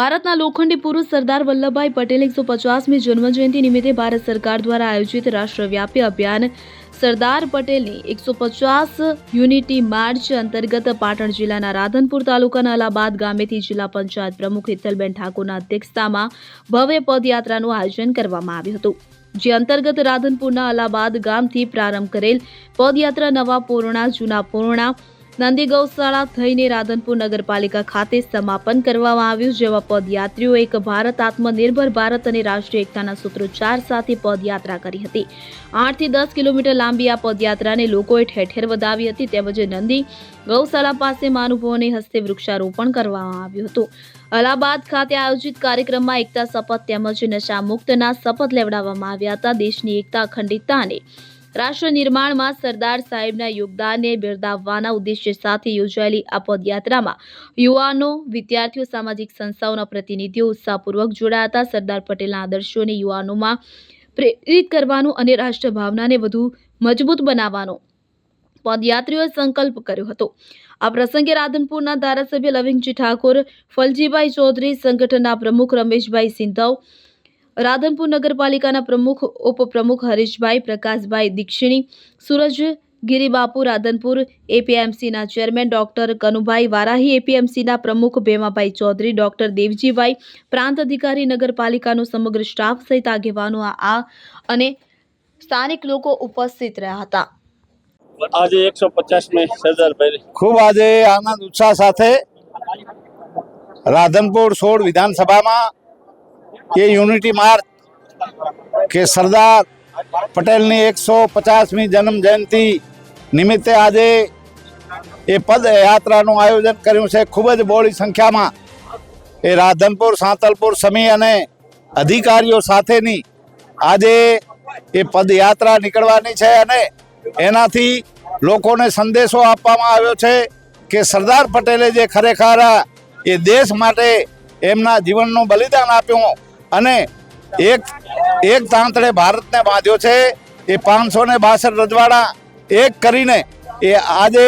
ભારતના લોખંડી પુરુષ સરદાર વલ્લભભાઈ પટેલ એકસો પચાસમી જન્મજયંતિ નિમિત્તે ભારત સરકાર દ્વારા આયોજિત રાષ્ટ્રવ્યાપી અભિયાન સરદાર પટેલની એકસો પચાસ યુનિટી માર્ચ અંતર્ગત પાટણ જિલ્લાના રાધનપુર તાલુકાના અલાબાદ ગામેથી જિલ્લા પંચાયત પ્રમુખ હિતલબેન ઠાકોરના અધ્યક્ષતામાં ભવ્ય પદયાત્રાનું આયોજન કરવામાં આવ્યું હતું, જે અંતર્ગત રાધનપુરના અલાબાદ ગામથી પ્રારંભ કરેલ પદયાત્રા નવા પૂર્ણા, જૂના પૂર્ણા નંદી ગૌશાળા થઈને રાધનપુર નગરપાલિકા ખાતે સમાપન કરવામાં આવ્યું જેવા પદયાત્રીઓ એક ભારત, આત્મનિર્ભર ભારત અને રાષ્ટ્રીય એકતાના સૂત્રોચ્ચાર સાથે પદયાત્રા કરી હતી. આઠથી દસ કિલોમીટર લાંબી આ પદયાત્રાને લોકોએ ઠેર ઠેર વધાવી હતી, તેમજ નંદી ગૌશાળા પાસે મહાનુભાવોને હસ્તે વૃક્ષારોપણ કરવામાં આવ્યું હતું. અલ્હાબાદ ખાતે આયોજિત કાર્યક્રમમાં એકતા શપથ તેમજ નશા મુક્તના શપથ લેવડાવવામાં આવ્યા હતા. દેશની એકતા, અખંડિતતા અને રાષ્ટ્ર નિર્માણમાં સરદાર સાહેબના યોગદાનને બિરદાવવાના ઉદ્દેશ્ય સાથે યોજાયેલી આ પદયાત્રામાં યુવાનો, વિદ્યાર્થીઓ, સામાજિક સંસ્થાઓના પ્રતિનિધિઓ ઉત્સાહપૂર્વક જોડાયા હતા. સરદાર પટેલના આદર્શોને યુવાનોમાં પ્રેરિત કરવાનો અને રાષ્ટ્રભાવનાને વધુ મજબૂત બનાવવાનો પદયાત્રીઓએ સંકલ્પ કર્યો હતો. આ પ્રસંગે રાધનપુરના ધારાસભ્ય લવિંગજી ઠાકોર, ફલજીભાઈ ચૌધરી, સંગઠનના પ્રમુખ રમેશભાઈ સિંધવ રાધનપુર નગરપાલિકાના પ્રમુખ ઉપપ્રમુખ હરીશભાઈ પ્રકાશભાઈ દીક્ષિણી સુરજ ગિરિબાપુ રાધનપુર એપીએમસીના ચેરમેન ડોક્ટર કનુભાઈ વારાહી એપીએમસીના પ્રમુખ ભેમાભાઈ ચૌધરી ડોક્ટર દેવજીભાઈ પ્રાંત અધિકારી નગરપાલિકાનો સમગ્ર સ્ટાફ સહિત આગેવાનો આ અને સ્થાનિક લોકો ઉપસ્થિત રહ્યા હતા. આજે એકસો પચાસમી ખૂબ આજે આનંદ ઉત્સાહ સાથે રાધનપુર સોળ વિધાનસભામાં એ યુનિટી માર્ચ કે સરદાર પટેલની એકસો પચાસમી જન્મ જયંતિ નિમિત્તે આજે એ પદયાત્રાનું આયોજન કર્યું છે. ખૂબ જ બહોળી સંખ્યામાં એ રાધનપુર, સાંતલપુર સમી અને અધિકારીઓ સાથેની આજે એ પદયાત્રા નીકળવાની છે અને એનાથી લોકોને સંદેશો આપવામાં આવ્યો છે કે સરદાર પટેલે જે ખરેખર એ દેશ માટે એમના જીવનનું બલિદાન આપ્યું અને એક એક તાંતળે ભારતને બાંધ્યો છે. એ પાંચસો ને બાસઠ રજવાડા એક કરીને એ આજે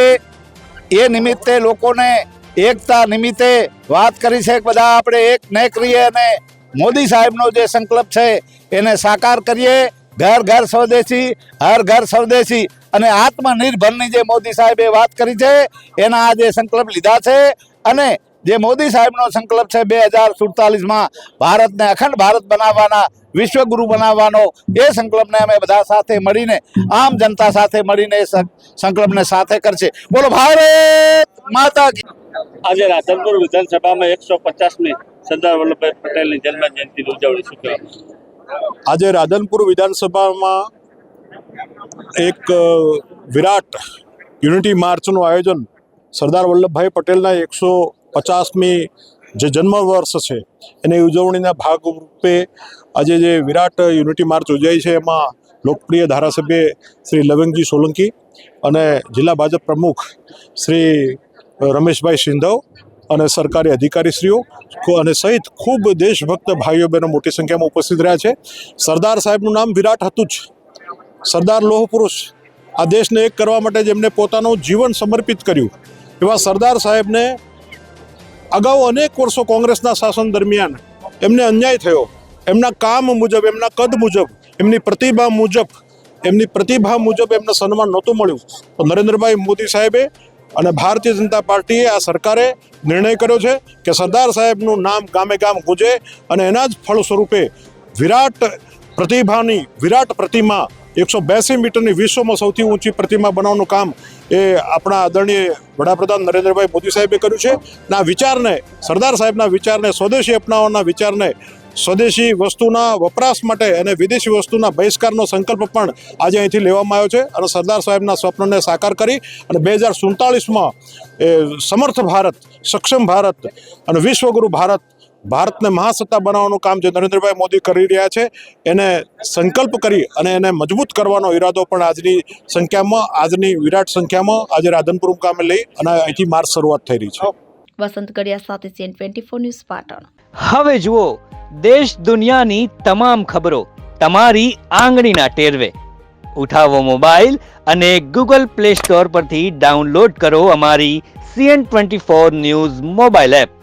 એ નિમિત્તે લોકોને એકતા નિમિત્તે વાત કરી છે બધા. આપણે એક ને કરીએ અને મોદી સાહેબનો જે સંકલ્પ છે એને સાકાર કરીએ. ઘર ઘર સ્વદેશી, હર ઘર સ્વદેશી અને આત્મનિર્ભરની જે મોદી સાહેબે વાત કરી છે, એના આજે સંકલ્પ લીધા છે. અને જે મોદી સાહેબનો સંકલ્પ છે બે હજાર સુડતાલીસમાં ભારતને અખંડ ભારત બનાવવાના વિશ્વગુરુ બનાવવાનો એ સંકલ્પને અમે બધા સાથે મળીને આમ જનતા સાથે મળીને એ સંકલ્પને સાથે કરશે. બોલો ભારત માતા આજે રાધનપુર વિધાનસભામાં એકસો પચાસમી સરદાર વલ્લભભાઈ પટેલની જન્મ જયંતિની ઉજવણી શું આજે રાધનપુર વિધાનસભામાં એક વિરાટ યુનિટી માર્ચનું આયોજન સરદાર વલ્લભભાઈ પટેલના એકસો પચાસમી જે જન્મ વર્ષ છે, એની ઉજવણીના ભાગરૂપે આજે જે વિરાટ યુનિટી માર્ચ યોજાઈ છે, એમાં લોકપ્રિય ધારાસભ્ય શ્રી લવિંગજી સોલંકી અને જિલ્લા ભાજપ પ્રમુખ શ્રી રમેશભાઈ સિંધવ અને સરકારી અધિકારીશ્રીઓ અને સહિત ખૂબ દેશભક્ત ભાઈઓ બહેનો મોટી સંખ્યામાં ઉપસ્થિત રહ્યા છે. સરદાર સાહેબનું નામ વિરાટ હતું જ. સરદાર લોહ પુરુષ આ દેશને એક કરવા માટે જેમને પોતાનું જીવન સમર્પિત કર્યું. એવા સરદાર સાહેબને અગાઉ અનેક વર્ષો કોંગ્રેસના શાસન દરમિયાન એમને અન્યાય થયો. એમના કામ મુજબ, એમના કદ મુજબ, એમની પ્રતિભા મુજબ, એમની પ્રતિભા મુજબ એમને સન્માન નહોતું મળ્યું. તો નરેન્દ્રભાઈ મોદી સાહેબે અને ભારતીય જનતા પાર્ટીએ આ સરકારે નિર્ણય કર્યો છે કે સરદાર સાહેબનું નામ ગામે ગામ ગુંજે અને એના જ ફળ સ્વરૂપે વિરાટ પ્રતિભાની, વિરાટ પ્રતિમા એકસો બ્યાસી મીટરની વિશ્વમાં સૌથી ઊંચી પ્રતિમા બનાવવાનું કામ એ આપણા આદરણીય વડાપ્રધાન નરેન્દ્રભાઈ મોદી સાહેબે કર્યું છે. આ વિચારને, સરદાર સાહેબના વિચારને, સ્વદેશી અપનાવવાના વિચારને, સ્વદેશી વસ્તુના વપરાશ માટે અને વિદેશી વસ્તુના બહિષ્કારનો સંકલ્પ પણ આજે અહીંથી લેવામાં આવ્યો છે અને સરદાર સાહેબના સ્વપ્નને સાકાર કરી અને બે હજાર સુડતાલીસમાં સમર્થ ભારત, સક્ષમ ભારત અને વિશ્વગુરુ ભારત ભારતને મહાસત્તા બનાવવાનું કામ જે નરેન્દ્રભાઈ મોદી કરી રહ્યા છે એને સંકલ્પ કરી અને એને મજબૂત કરવાનો ઈરાદો પણ આજની સંખ્યામાં આજની વિરાટ સંખ્યામાં આજે રાધનપુર મુકામે લઈ અને અહીંથી માર્ચ શરૂઆત થઈ રહી છે. વસંત કડિયા સાથે CN twenty four news Patan. હવે જુઓ દેશ દુનિયાની તમામ ખબરો તમારી આંગળીના ટેરવે. ઉઠાવો મોબાઈલ અને ગૂગલ પ્લે સ્ટોર પરથી ડાઉનલોડ કરો અમારી CN twenty four news mobile app.